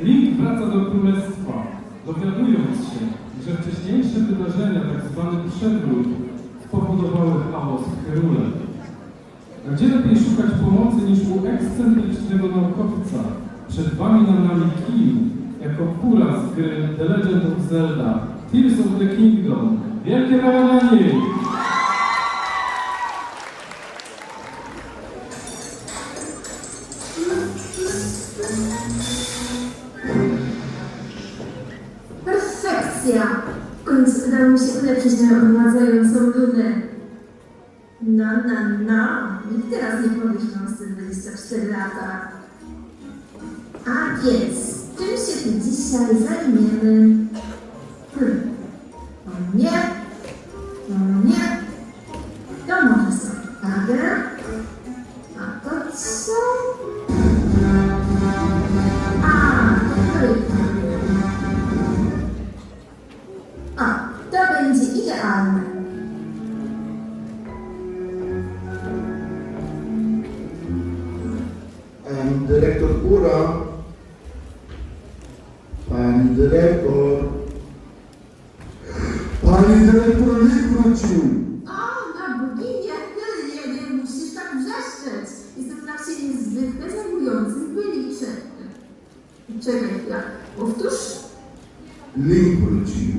Link wraca do królestwa, dowiadując się, że wcześniejsze wydarzenia, tak zwany przewrót, spowodowały chaos w Hyrule. A Gdzie lepiej szukać pomocy niż u ekscentrycznego naukowca? Przed wami na nami Kim, jako Pura z gry The Legend of Zelda, Tears of the Kingdom. Wielkie brawa dla niej! Perfekcja! W końcu udało mi się ulepszyć tę odmładzającą lunę. No, no, no. Nikt teraz nie powie, że mam 124 lata. A więc, czym się tu dzisiaj zajmiemy? Hmm. O nie. O nie. To może sobie Em, Dyrektor Ura. Pani dyrektor. Pani dyrektor nie wrócił. O, na boginię, nie, nie, nie musisz tak wrzeszczeć. Jestem trakcie niezwykle zajmujących wyliczeń. Czekaj chwilę, powtórz. Link wrócił.